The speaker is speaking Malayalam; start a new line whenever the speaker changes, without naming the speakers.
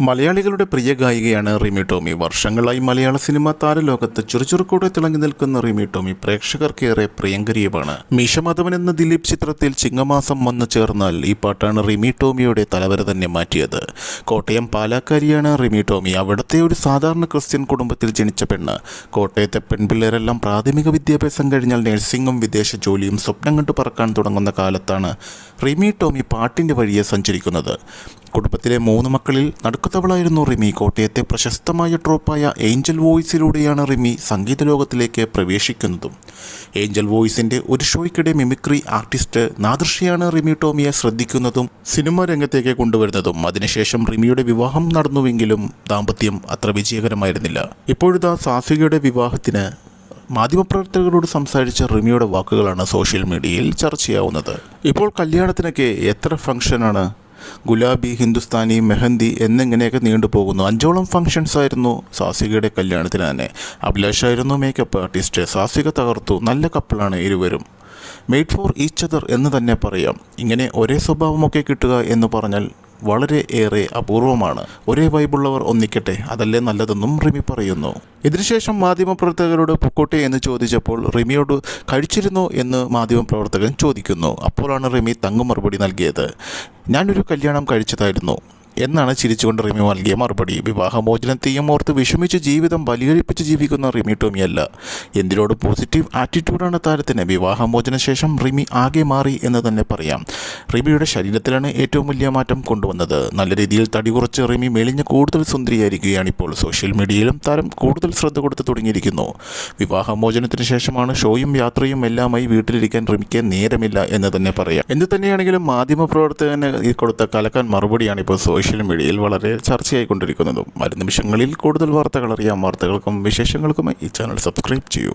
മലയാളികളുടെ പ്രിയ ഗായികയാണ് റിമി ടോമി. വർഷങ്ങളായി മലയാള സിനിമാ താരലോകത്ത് ചുറുചുറുക്കോടെ തിളങ്ങി നിൽക്കുന്ന റിമി ടോമി പ്രേക്ഷകർക്കേറെ പ്രിയങ്കരിയുമാണ്. മീശമാധവൻ എന്ന ദിലീപ് ചിത്രത്തിൽ ചിങ്ങമാസം വന്നു ചേർന്നാൽ ഈ പാട്ടാണ് റിമി ടോമിയുടെ തലവര തന്നെ മാറ്റിയത്. കോട്ടയം പാലാക്കാരിയാണ് റിമി ടോമി. അവിടുത്തെ ഒരു സാധാരണ ക്രിസ്ത്യൻ കുടുംബത്തിൽ ജനിച്ച പെണ്ണ്. കോട്ടയത്തെ പെൺപിള്ളേരെല്ലാം പ്രാഥമിക വിദ്യാഭ്യാസം കഴിഞ്ഞാൽ നഴ്സിംഗും വിദേശ ജോലിയും സ്വപ്നം കണ്ടു പറക്കാൻ തുടങ്ങുന്ന കാലത്താണ് റിമി ടോമി പാട്ടിന്റെ വഴിയെ സഞ്ചരിക്കുന്നത്. കുടുംബത്തിലെ മൂന്ന് മക്കളിൽ നടുക്കത്തവളായിരുന്നു റിമി കോട്ടയത്തെ പ്രശസ്തമായ ട്രോപ്പായ ഏഞ്ചൽ വോയിസിലൂടെയാണ് റിമി സംഗീത ലോകത്തിലേക്ക് പ്രവേശിക്കുന്നതും. ഏഞ്ചൽ വോയിസിന്റെ ഒരു ഷോയ്ക്കിടെ മിമിക്രി ആർട്ടിസ്റ്റ് നാദൃഷിയാണ് റിമി ടോമിയെ ശ്രദ്ധിക്കുന്നതും സിനിമാ രംഗത്തേക്ക് കൊണ്ടുവരുന്നതും. അതിനുശേഷം റിമിയുടെ വിവാഹം നടന്നുവെങ്കിലും ദാമ്പത്യം അത്ര വിജയകരമായിരുന്നില്ല. ഇപ്പോഴത്തെ സാസികയുടെ വിവാഹത്തിന് മാധ്യമപ്രവർത്തകരോട് സംസാരിച്ച റിമിയുടെ വാക്കുകളാണ് സോഷ്യൽ മീഡിയയിൽ ചർച്ചയാവുന്നത്. ഇപ്പോൾ കല്യാണത്തിനൊക്കെ എത്ര ഫംഗ്ഷനാണ് ഗുലാബി ഹിന്ദുസ്ഥാനി മെഹന്തി എന്നിങ്ങനെയൊക്കെ നീണ്ടുപോകുന്നു അഞ്ചോളം ഫംഗ്ഷൻസ് ആയിരുന്നു സാസികയുടെ കല്യാണത്തിന് തന്നെ. അഭിലാഷായിരുന്നു മേക്കപ്പ് ആർട്ടിസ്റ്റ് സാസിക തകർത്തു. നല്ല കപ്പിളാണ് ഇരുവരും. മെയ്ഡ് ഫോർ ഈച്ചതർ എന്ന് തന്നെ പറയാം. ഇങ്ങനെ ഒരേ സ്വഭാവമൊക്കെ കിട്ടുക എന്ന് പറഞ്ഞാൽ വളരെ ഏറെ അപൂർവമാണ്. ഒരേ വൈബുള്ളവർ ഒന്നിക്കട്ടെ അതല്ലേ നല്ലതെന്നും റിമി പറയുന്നു. ഇതിനുശേഷം മാധ്യമപ്രവർത്തകരോട് പൊക്കോട്ടെ എന്ന് ചോദിച്ചപ്പോൾ റിമിയോട് കഴിച്ചിരുന്നു എന്ന് മാധ്യമപ്രവർത്തകൻ ചോദിക്കുന്നു. അപ്പോഴാണ് റിമി തങ്ങും മറുപടി നൽകിയത്. ഞാനൊരു കല്യാണം കഴിച്ചതായിരുന്നു. എന്നാണ് ചിരിച്ചുകൊണ്ട് റിമി നൽകിയ മറുപടി. വിവാഹമോചനത്തെയും ഓർത്ത് വിഷമിച്ച് ജീവിതം ബലികഴിപ്പിച്ച് ജീവിക്കുന്ന റിമി ടോമിയല്ല. എന്തിനോട് പോസിറ്റീവ് ആറ്റിറ്റ്യൂഡാണ് താരത്തിന്? വിവാഹമോചന ശേഷം റിമി ആകെ മാറി എന്ന് തന്നെ പറയാം. റിമിയുടെ ശരീരത്തിലാണ് ഏറ്റവും വലിയ മാറ്റം കൊണ്ടുവന്നത്. നല്ല രീതിയിൽ തടി കുറച്ച് റിമി മെലിഞ്ഞ് കൂടുതൽ സുന്ദരിയായിരിക്കുകയാണ് ഇപ്പോൾ. സോഷ്യൽ മീഡിയയിലും താരം കൂടുതൽ ശ്രദ്ധ കൊടുത്ത് തുടങ്ങിയിരിക്കുന്നു. വിവാഹമോചനത്തിന് ശേഷമാണ് ഷോയും യാത്രയും എല്ലാമായി വീട്ടിലിരിക്കാൻ റിമിക്ക് നേരമില്ല എന്ന് തന്നെ പറയാം. എന്ത് തന്നെയാണെങ്കിലും മാധ്യമപ്രവർത്തകന് പ്രവർത്തകന് കൊടുത്ത കലക്കാൻ മറുപടിയാണ് ഇപ്പോൾ സോഷ്യൽ മീഡിയയിൽ വളരെ ചർച്ചയായിക്കൊണ്ടിരിക്കുന്നതും. വരും നിമിഷങ്ങളിൽ കൂടുതൽ വാർത്തകൾ അറിയാം. വാർത്തകൾക്കും വിശേഷങ്ങൾക്കുമായി ഈ ചാനൽ സബ്സ്ക്രൈബ് ചെയ്യൂ.